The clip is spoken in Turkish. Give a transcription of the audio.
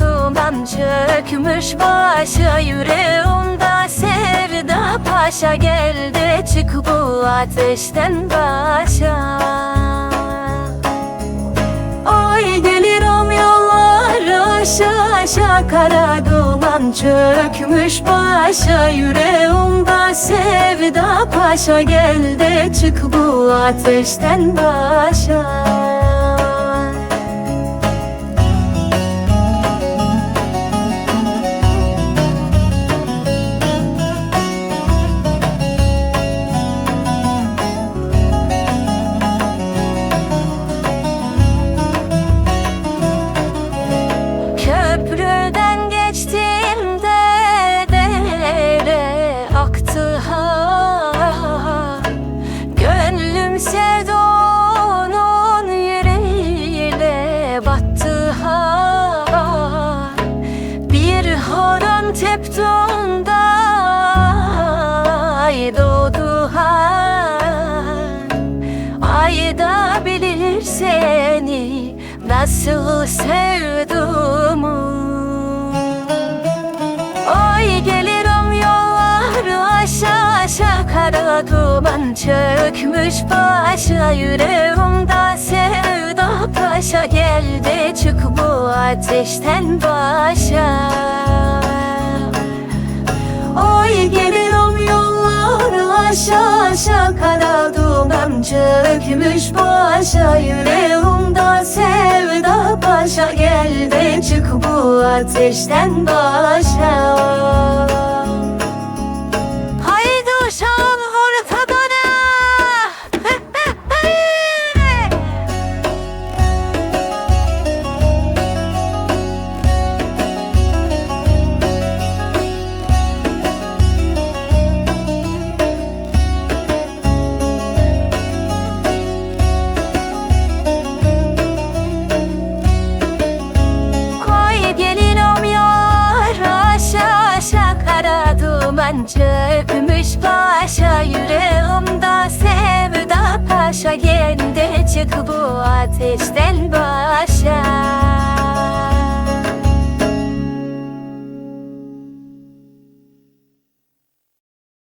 duman çökmüş başa Yüreğimde sevda paşa geldi Çık bu ateşten başa. Oy gelirim yollar aşağı aşağı Kara duman çökmüş başa Yüreğimde sevda paşa geldi Çık bu ateşten başa yüreğiyle battı ha Bir horon teptuğunda ay doğdu ha Ayda bilir seni nasıl sevduğumu. Oy gelirim yollar aşağı aşağı Kara duman çökmüş başa Yüreğimde sevda paşa Geldi çık bu ateşten başa. Oy gelirim yollar aşağı aşağı Kara duman çökmüş başa. Yüreğimde sevda paşa Geldi çık bu ateşten başa duman çökmüş başa Yüreğimde sevda paşa. Geldi çık bu ateşten başa